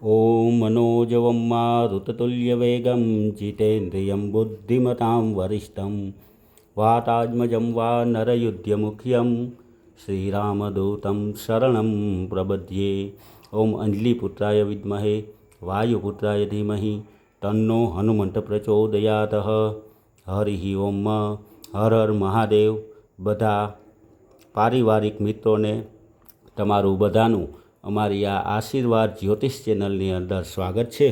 ॐ मनोजवं मारुततुल्यवेगं जितेन्द्रियं बुद्धिमतां वरिष्ठं वातात्मजं वा नरयुध्यमुख्यं श्रीरामदूतं शरणं प्रपद्ये ॐ अञ्जलिपुत्राय विद्महे वायुपुत्राय धीमहि તન્નો હનુમંત પ્રચોદયાત હરિ ઓમ હર હર મહાદેવ બધા પારિવારિક મિત્રોને તમારું બધાનું અમારી આ આશીર્વાદ જ્યોતિષ ચેનલની અંદર સ્વાગત છે.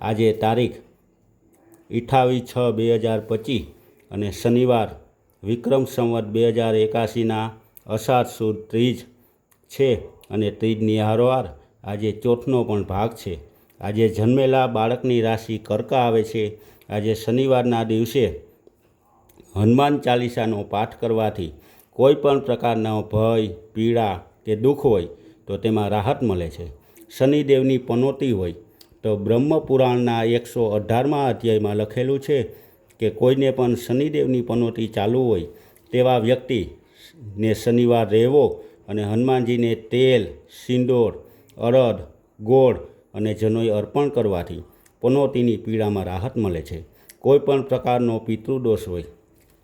આજે તારીખ અઠ્ઠાવીસ છ બે હજાર પચીસ અને શનિવાર વિક્રમ સંવત બે હજાર એકાશીના અષાઢ સુદ ત્રીજ છે અને ત્રીજની હારોહાર આજે ચોથનો પણ ભાગ છે. આજે જન્મેલા બાળકની રાશિ કર્કા આવે છે. આજે શનિવારના દિવસે હનુમાન ચાલીસાનો પાઠ કરવાથી કોઈ પણ પ્રકારનો ભય, પીડા કે દુઃખ હોય તો તેમાં રાહત મળે છે. શનિદેવની પનોતી હોય તો બ્રહ્મપુરાણના એકસો અઢારમાં અધ્યાયમાં લખેલું છે કે કોઈને પણ શનિદેવની પનોતી ચાલુ હોય તેવા વ્યક્તિને શનિવાર રહેવો અને હનુમાનજીને તેલ, સિંદોર અરદ ગોળ અને જનોઈ અર્પણ કરવાથી પનોતીની પીડામાં રાહત મળે છે. કોઈ પણ પ્રકારનો પિતૃદોષ હોય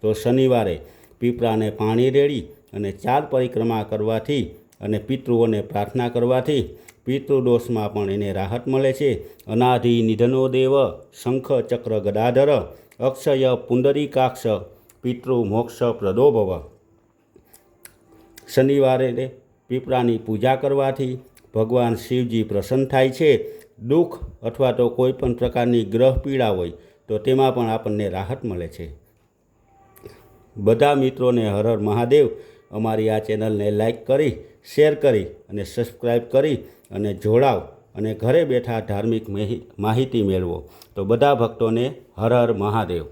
તો શનિવારે પીપળાને પાણી રેડી અને ચાર પરિક્રમા કરવાથી અને પિતૃઓને પ્રાર્થના કરવાથી પિતૃદોષમાં પણ એને રાહત મળે છે. અનાધિ નિધનો દેવ, શંખ ચક્ર ગદાધર, અક્ષય પુંડરીકાક્ષ, પિતૃ મોક્ષ પ્રદોભવ. શનિવારે પીપળાની પૂજા કરવાથી ભગવાન શિવજી પ્રસન્ન થાય છે. દુઃખ અથવા તો કોઈ પણ પ્રકારની ગ્રહ પીડા હોય તો તેમાં પણ આપણને રાહત મળે છે. બધા મિત્રોને હર હર મહાદેવ. અમારી આ ચેનલને લાઇક કરી, શેર કરી અને સબસ્ક્રાઈબ કરી અને જોડાવ અને ઘરે બેઠા ધાર્મિક માહિતી મેળવો. તો બધા ભક્તોને હર હર મહાદેવ.